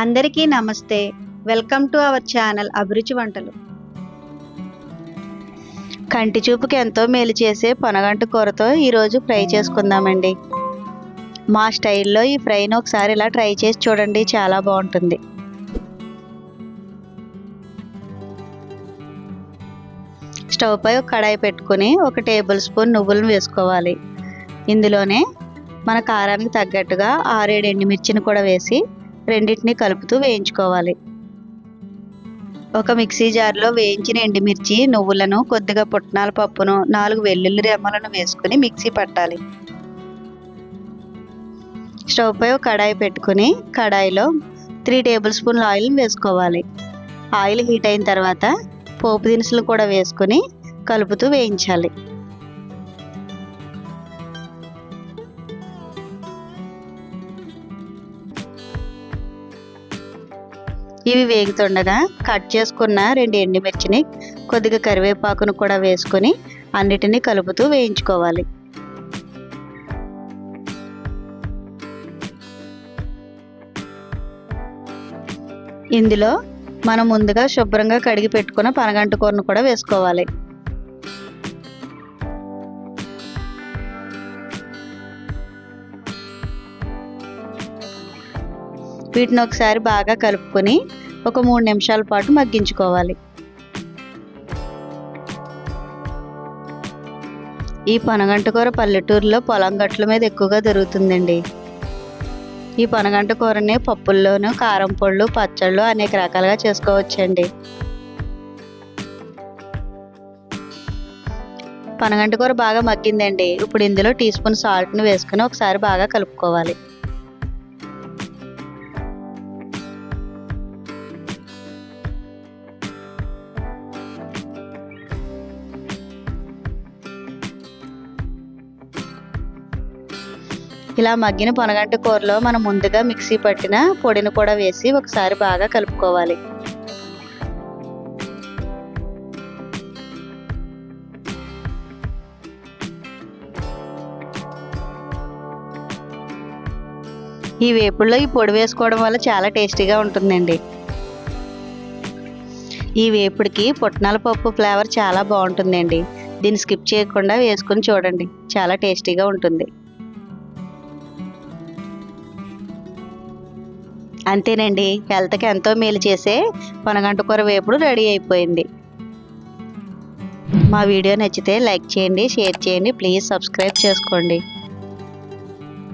అందరికీ నమస్తే. Welcome to our channel అభిరుచి వంటలు. కంటి చూపుకి ఎంతో మేలు చేసే పొనగంట కూరతో ఈరోజు ఫ్రై చేసుకుందామండి. మా స్టైల్లో ఈ ఫ్రైని ఒకసారి ఇలా ట్రై చేసి చూడండి చాలా బాగుంటుంది. స్టవ్ పై ఒక కడాయి పెట్టుకుని ఒక టేబుల్ స్పూన్ నువ్వులను వేసుకోవాలి. ఇందులోనే మన కారానికి తగ్గట్టుగా ఆరేడు ఎండుమిర్చిని కూడా వేసి రెండింటిని కలుపుతూ వేయించుకోవాలి. ఒక మిక్సీ జార్లో వేయించిన ఎండుమిర్చి నువ్వులను కొద్దిగా పుట్నాల పప్పును నాలుగు వెల్లుల్లి రెమ్మలను వేసుకుని మిక్సీ పట్టాలి. స్టవ్ పై ఒక కడాయి పెట్టుకుని కడాయిలో త్రీ టేబుల్ స్పూన్ల ఆయిల్ వేసుకోవాలి. ఆయిల్ హీట్ అయిన తర్వాత పోపు దినుసులు కూడా వేసుకుని కలుపుతూ వేయించాలి. ఇవి వేగుతుండగా కట్ చేసుకున్న రెండు ఎండుమిర్చిని కొద్దిగా కరివేపాకును కూడా వేసుకొని అన్నిటినీ కలుపుతూ వేయించుకోవాలి. ఇందులో మనం ముందుగా శుభ్రంగా కడిగి పెట్టుకున్న పనగంట కూరను కూడా వేసుకోవాలి. వీటిని ఒకసారి బాగా కలుపుకొని ఒక మూడు నిమిషాల పాటు మగ్గించుకోవాలి. ఈ పనగంట కూర పల్లెటూరులో పొలం గట్ల మీద ఎక్కువగా దొరుకుతుందండి. ఈ పనగంట కూరని పప్పుల్లోనూ కారం పళ్ళు పచ్చళ్ళు అనేక రకాలుగా చేసుకోవచ్చండి. పనగంట కూర బాగా మగ్గిందండి. ఇప్పుడు ఇందులో టీ స్పూన్ సాల్ట్ని వేసుకుని ఒకసారి బాగా కలుపుకోవాలి. ఇలా మగ్గిన పొనగంట కూరలో మనం ముందుగా మిక్సీ పట్టిన పొడిని కూడా వేసి ఒకసారి బాగా కలుపుకోవాలి. ఈ వేపుల్లో ఈ పొడి వేసుకోవడం వల్ల చాలా టేస్టీగా ఉంటుందండి. ఈ వేపుడికి పుట్నాల పప్పు ఫ్లేవర్ చాలా బాగుంటుందండి. దీన్ని స్కిప్ చేయకుండా వేసుకొని చూడండి. చాలా టేస్టీగా ఉంటుంది. అంతేనండి. హెల్త్కి ఎంతో మేలు చేసే పనగంట కూర వేపుడు రెడీ అయిపోయింది. మా వీడియో నచ్చితే లైక్ చేయండి షేర్ చేయండి ప్లీజ్ సబ్స్క్రైబ్ చేసుకోండి.